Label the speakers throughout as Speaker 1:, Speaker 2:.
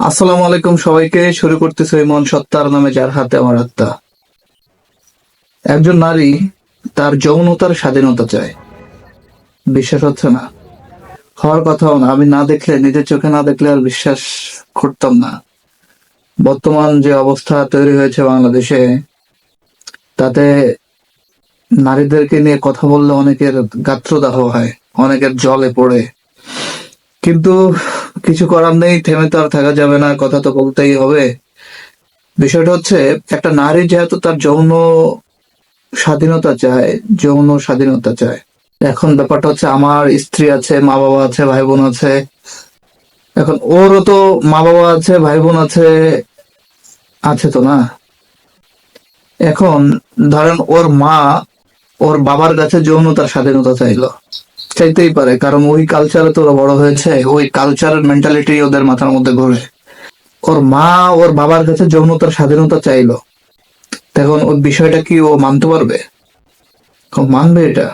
Speaker 1: আসসালামু আলাইকুম সবাইকে। শুরু করতেছে মন সত্তার নামে যার হাতে আমার আত্মা। একজন নারী তার যৌনতার স্বাধীনতা চায়। বিশ্বাস হচ্ছে না। হওয়ার কথাও না। আমি না দেখলে, নিজের চোখে না দেখলে আর বিশ্বাস করতাম না। বর্তমান যে অবস্থা তৈরি হয়েছে বাংলাদেশে, তাতে নারীদেরকে নিয়ে কথা বললে অনেকের গাত্রদাহ হয়, অনেকের জলে পড়ে। কিন্তু কিছু করার নেই, থেমে তো আর থাকা যাবে না, কথা তো বলতেই হবে। বিষয়টা হচ্ছে, একটা নারী যেহেতু তার যৌন স্বাধীনতা চায়, যৌন স্বাধীনতা চায়। এখন ব্যাপারটা হচ্ছে, আমার স্ত্রী আছে মা বাবা আছে ভাই বোন আছে। এখন ওরও তো মা বাবা আছে ভাই বোন আছে আছে তো না? এখন ধরেন ওর মা, ওর বাবার কাছে যৌনতার স্বাধীনতা চাইলো। চাইতেই পারে, কারণ ওই কালচারে তো ওরা বড় হয়েছে, ওই কালচারের মেন্টালিটি ওদের মাথার মধ্যে ঘোরে। ওর মা, ওর বাবার কাছে যৌনতার স্বাধীনতা চাইলো। তখন ওই বিষয়টা কি ও মানতে পারবে? মানবে এটা।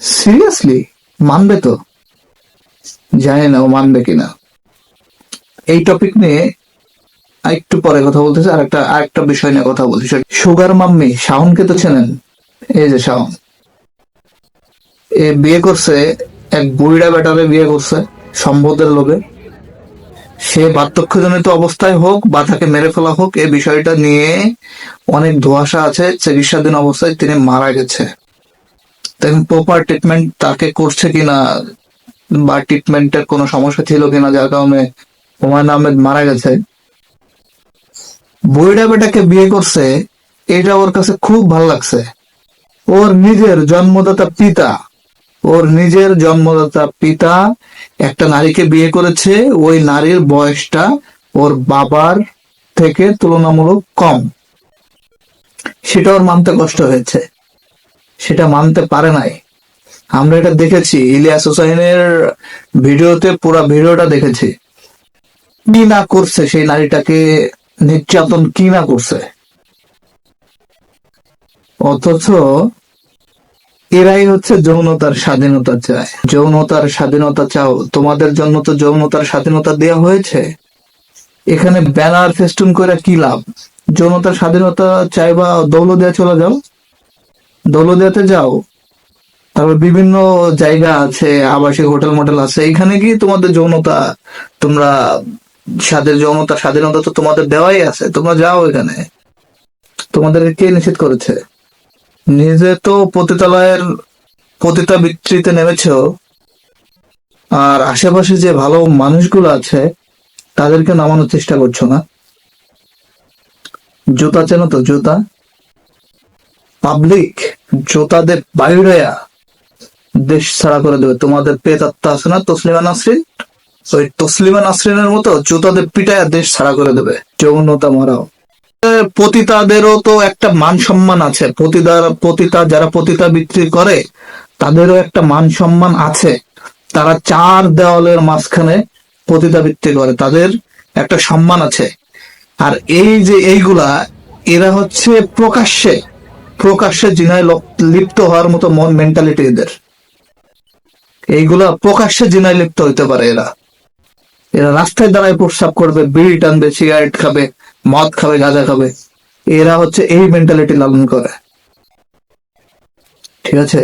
Speaker 1: সিরিয়াসলি মানবে তো? জানি না ও মানবে কিনা। এই টপিক নিয়ে একটু পরে কথা বলতেছে আর একটা আরেকটা বিষয় নিয়ে কথা বলছি। সুগার মাম্মি, শাওনকে তো চেনেন? এই যে শাওন। বিয়ে করছে, এক বুড়িরা বেটারে বিয়ে করছে সম্পদের লোভে। সে বার্ধক্যজনিত অবস্থায় হোক বা তাকে মেরে ফেলা হোক এই বিষয়টা নিয়ে অনেক ধোয়াশা আছে। চিকিৎসাধীন অবস্থায় তিনি মারা গেছে। তখন প্রপার ট্রিটমেন্ট তাকে করছে কিনা বা ট্রিটমেন্টের কোনো সমস্যা ছিল কিনা, যার কারণে হুমায়ুন আহমেদ মারা গেছে। বুড়িটা বেটাকে বিয়ে করছে, এটা ওর কাছে খুব ভালো লাগছে। ওর নিজের জন্মদাতা পিতা ওর নিজের জন্মদাতা পিতা একটা নারীকে বিয়ে করেছে, ওই নারীর বয়সটা ওর বাবার থেকে তুলনামূলক কম। সেটা ওর মানতে কষ্ট হয়েছে। সেটা মানতে পারে নাই। আমরা এটা দেখেছি, ইলিয়াস হোসাইনের ভিডিওতে পুরো ভিডিওটা দেখেছি। কি না করছে সেই নারীটাকে, নির্যাতন কি না করছে? অথচ এরাই হচ্ছে যৌনতার স্বাধীনতা চায়। যৌনতার স্বাধীনতা চাও, তোমাদের জন্য তো যৌনতার স্বাধীনতা দেওয়া হয়েছে। এখানে ব্যানার ফেস্টুন করে কি লাভ? যৌনতার স্বাধীনতা চাইবা দৌলদিয়া চলে যাও। দৌলদিয়াতে যাও। তারপর বিভিন্ন জায়গা আছে, আবাসিক হোটেল মোটেল আছে। এখানে কি তোমাদের যৌনতা, তোমরা স্বাদের যৌনতা স্বাধীনতা তো তোমাদের দেওয়াই আছে। তোমরা যাও এখানে। তোমাদের কে নিষেধ করেছে? নিজে তো পতিতালয়ের পতিতা বিক্রিতে নেমেছ। আর আশেপাশে যে ভালো মানুষগুলো আছে তাদেরকে নামানোর চেষ্টা করছ না? জুতা চেনো তো, জুতা? পাবলিক, জুতাদের বাইরে দেশ ছাড়া করে দেবে। তোমাদের পেতাত্তা আছে না, তসলিমা নাসরিন? ওই তসলিমা নাসরিনের মতো জুতাদের পিটায় দেশ ছাড়া করে দেবে। যৌনতা মারাও। পতিতাদেরও তো একটা মান সম্মান আছে। পতিতার পতিতা যারা পতিতা বিক্রি করে, তাদেরও একটা মান সম্মান আছে। তারা চার দেওয়ালের মাঝখানে পতিতা বিক্রি করে, তাদের একটা সম্মান আছে। আর এই যে এইগুলা, এরা হচ্ছে প্রকাশ্যে প্রকাশ্যে জিনায় লপ- লিপ্ত হওয়ার মতো মন মেন্টালিটি এদের। এইগুলা প্রকাশ্যে জিনায় লিপ্ত হইতে পারে এরা। এরা রাস্তায় দাঁড়ায় প্রস্রাব করবে, বিড়ি টানবে সিগারেট খাবে মদ খাবে, গাঁজা খাবে। এরা হচ্ছে এই মেন্টালিটি লালন করে। ঠিক আছে?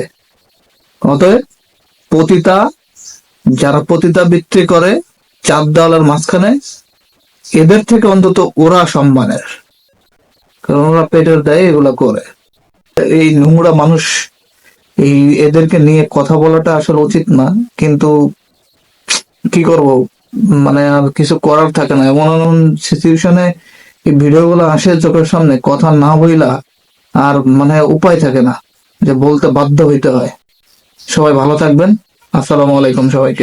Speaker 1: অতএব পতিতা, যারা পতিতা বিক্রি করে চাপ দেওয়ালের মাঝখানে, এদের থেকে অন্তত ওরা সম্মানের। কারণ ওরা পেটের দেয় এগুলো করে। এই নোংরা মানুষ, এই এদেরকে নিয়ে কথা বলাটা আসলে উচিত না, কিন্তু কি করব? মানে আর কিছু করার থাকে না। এমন এমন সিচুয়েশনে এই ভিডিও গুলো আসে চোখের সামনে, কথা না বইলা আর মানে উপায় থাকে না যে বলতে বাধ্য হইতে হয়। সবাই ভালো থাকবেন। আসসালামু আলাইকুম সবাইকে।